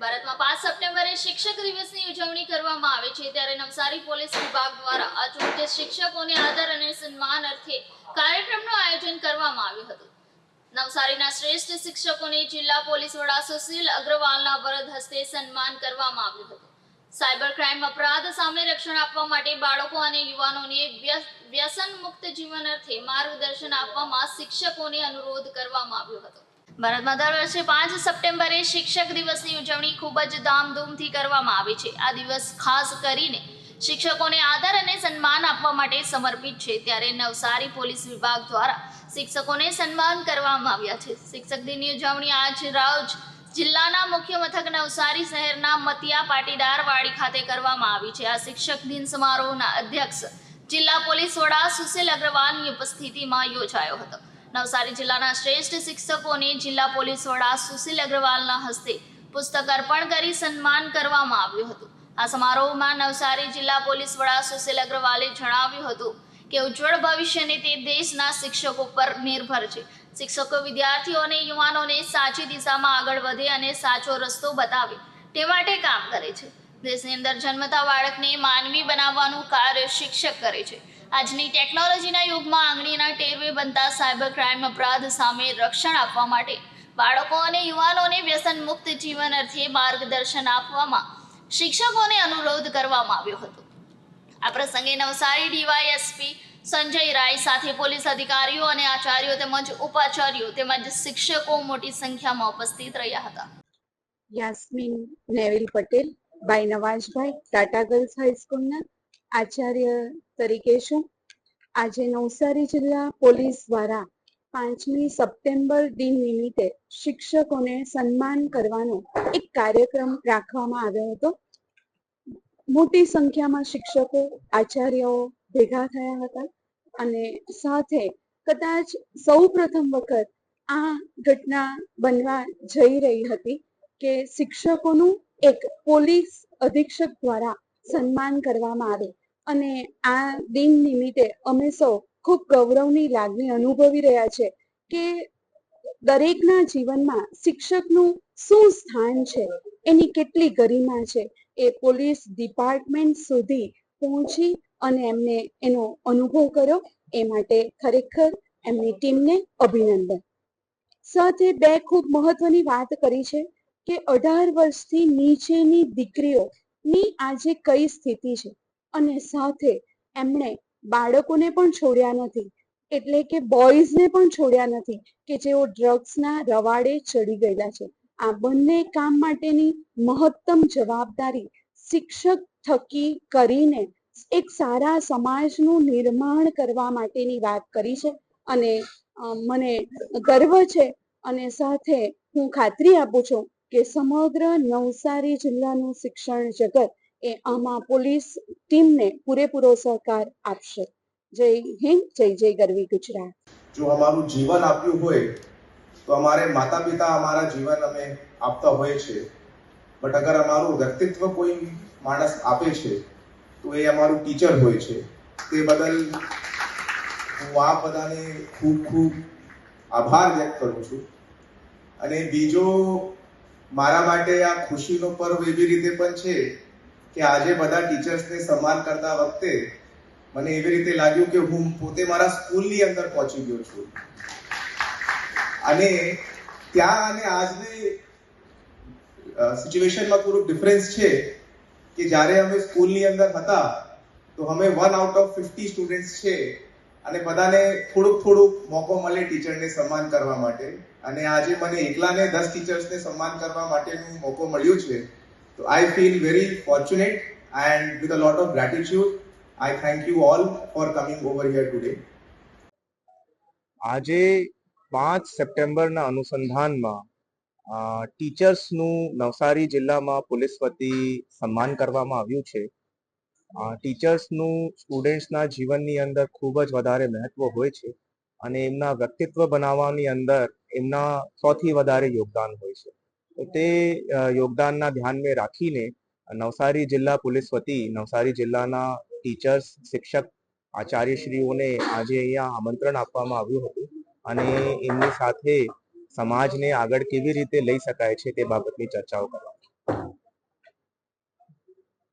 ભારતમાં પાંચ સપ્ટેમ્બરે શિક્ષક દિવસની ઉજવણી કરવામાં આવે છે ત્યારે નવસારી પોલીસ વિભાગ દ્વારા આજરોજ શિક્ષકોને આદર અને સન્માન અર્થે કાર્યક્રમનું આયોજન કરવામાં આવ્યું હતું. નવસારીના શ્રેષ્ઠ શિક્ષકોને જિલ્લા પોલીસ વડા સુશીલ અગ્રવાલના વરદ હસ્તે સન્માન કરવામાં આવ્યું હતું. સાયબર ક્રાઇમ અપરાધ સામે રક્ષણ આપવા માટે બાળકો અને યુવાનોને વ્યસન મુક્ત જીવન અર્થે માર્ગદર્શન આપવામાં શિક્ષકોને અનુરોધ કરવામાં આવ્યો હતો. ભારતમાં દર વર્ષે પાંચ સપ્ટેમ્બરે શિક્ષક દિવસની ઉજવણી ખૂબ જ ધામધૂમથી કરવામાં આવે છે. આ દિવસ ખાસ કરીને શિક્ષકોને આદર અને સન્માન આપવા માટે સમર્પિત છે. ત્યારે નવસારી પોલીસ વિભાગ દ્વારા શિક્ષકોને સન્માન કરવામાં આવ્યા છે. શિક્ષક દિનની ઉજવણી આજ રોજ જિલ્લાના મુખ્ય મથક નવસારી શહેરના મતિયા પાટીદાર વાડી ખાતે કરવામાં આવી છે. આ શિક્ષક દિન સમારોહના અધ્યક્ષ જિલ્લા પોલીસ વડા સુશીલ અગ્રવાલની ઉપસ્થિતિમાં યોજાયો હતો. નવસારી જિલ્લાના શ્રેષ્ઠ શિક્ષકોને જિલ્લા પોલીસ વડા સુશીલ અગ્રવાલના હસ્તે પુસ્તક અર્પણ કરી સન્માન કરવામાં આવ્યું હતું. આ સમારોહમાં નવસારી જિલ્લા પોલીસ વડા સુશીલ અગ્રવાલે જણાવ્યું હતું કે, ઉજ્જવળ ભવિષ્યને તે દેશના શિક્ષકો પર નિર્ભર છે. શિક્ષકો વિદ્યાર્થીઓ અને યુવાનોને સાચી દિશામાં આગળ વધે અને સાચો રસ્તો બતાવે તે માટે કામ કરે છે. દેશની અંદર જન્મતા બાળકને માનવી બનાવવાનું કાર્ય શિક્ષક કરે છે. આજની ટેકનોલોજીના યુગમાં આંગળીના ટેરવે બનતા સાયબર ક્રાઇમ અપરાધ સામે રક્ષણ આપવા માટે બાળકો અને યુવાનોને વ્યસન મુક્ત જીવન અર્થે માર્ગદર્શન આપવામાં શિક્ષકોને અનુરોધ કરવામાં આવ્યો હતો. આ પ્રસંગે નવસારી ડીવાયએસપી સંજય રાય સાથે પોલીસ અધિકારીઓ અને આચાર્યો તેમજ ઉપાચાર્યો તેમજ શિક્ષકો મોટી સંખ્યામાં ઉપસ્થિત રહ્યા હતા. યાસ્મીન નેવિલ પટેલ ભાઈ નવાજભાઈ, ટાટા ગર્લ્સ હાઈસ્કૂલના આચાર્ય તરીકે છું. આજે નવસારી જિલ્લા પોલીસ દ્વારા પાંચમી સપ્ટેમ્બર દિન નિમિત્તે શિક્ષકોને સન્માન કરવાનો એક કાર્યક્રમ રાખવામાં આવ્યો હતો. મોટી સંખ્યામાં શિક્ષકો, આચાર્યઓ ભેગા થયા હતા અને સાથે કદાચ સૌ પ્રથમ વખત આ ઘટના બનવા જઈ રહી હતી કે શિક્ષકોનું એક પોલીસ અધિક્ષક દ્વારા સન્માન કરવામાં આવે. અને આ દિન નિમિત્તે અમે સૌ ખૂબ ગૌરવની લાગણી અનુભવી રહ્યા છે કે દરેકના જીવનમાં શિક્ષકનું શું સ્થાન છે, એની કેટલી ગરિમા છે, એ પોલીસ ડિપાર્ટમેન્ટ સુધી પહોંચી અને એમને એનો અનુભવ કર્યો. એ માટે ખરેખર એમની ટીમને અભિનંદન. સાથે બે ખૂબ મહત્વની વાત કરી છે કે અઢાર વર્ષથી નીચેની દીકરીઓની આજે કઈ સ્થિતિ છે? અને સાથે એમણે બાળકોને પણ છોડ્યા નથી. એટલે કે બોયઝને પણ છોડ્યા નથી કે જેઓ ડ્રગ્સના રવાડે ચડી ગયેલા છે. આ બંને કામ માટેની મહત્તમ જવાબદારી શિક્ષક થકી કરીને એક સારા સમાજનું નિર્માણ કરવા માટેની વાત કરી છે. અને મને ગર્વ છે અને સાથે હું ખાતરી આપું છું કે સમગ્ર નવસારી જિલ્લાનું શિક્ષણ જગત એ આમાં પોલીસ ટીમને પૂરેપૂરો સહકાર આપશે. જય હિન્દ, જય જય ગરવી ગુજરાત. જો અમારું જીવન આપ્યું હોય, તો અમારે માતા પિતા અમારા જીવન અમે આપતા હોય છે. બટ અગર અમારું વ્યક્તિત્વ કોઈ માણસ આપે છે, તો એ અમારું ટીચર હોય છે. તે બદલ હું આ બધાને ખૂબ ખૂબ આભાર વ્યક્ત કરું છું. અને બીજો મારા માટે આ ખુશીનો પર્વ એવી રીતે પણ છે કે આજે બધા ટીચર્સને સન્માન કરતા વખતે મને એવી રીતે લાગ્યું કે હું પોતે મારા સ્કૂલની અંદર પહોંચી ગયો છું. અને ત્યાં અને આજની સિચ્યુએશનમાં થોડુંક ડિફરન્સ છે કે જ્યારે અમે સ્કૂલની અંદર હતા, તો અમે one out of fifty students છે અને બધાને થોડુંક થોડુંક મોકો મળે ટીચરને સન્માન કરવા માટે. અને આજે મને એકલાને દસ ટીચર્સને સન્માન કરવા માટેનું મોકો મળ્યું છે. તો I feel very fortunate and with a lot of gratitude. I thank you all for coming over here today. આજે પાંચ સપ્ટેમ્બરના અનુસંધાનમાં ટીચર્સનું નવસારી જિલ્લામાં પોલીસ વતી સન્માન કરવામાં આવ્યું છે ટીચર્સનું સ્ટુડન્ટ્સના જીવનની અંદર ખૂબ જ વધારે મહત્વ હોય છે અને એમના વ્યક્તિત્વ બનાવવાની અંદર એમના સૌથી વધારે યોગદાન હોય છે તો યોગદાનના ધ્યાનમાં રાખીને નવસારી જિલ્લા પોલીસ વતી નવસારી જિલ્લાના ટીચર્સ, શિક્ષક, આચાર્યશ્રીઓને આજે અહીંયા આમંત્રણ આપવામાં આવ્યું હતું અને એમની સાથે સમાજને આગળ કેવી રીતે લઈ શકાય છે તે બાબતની ચર્ચાઓ કરવામાં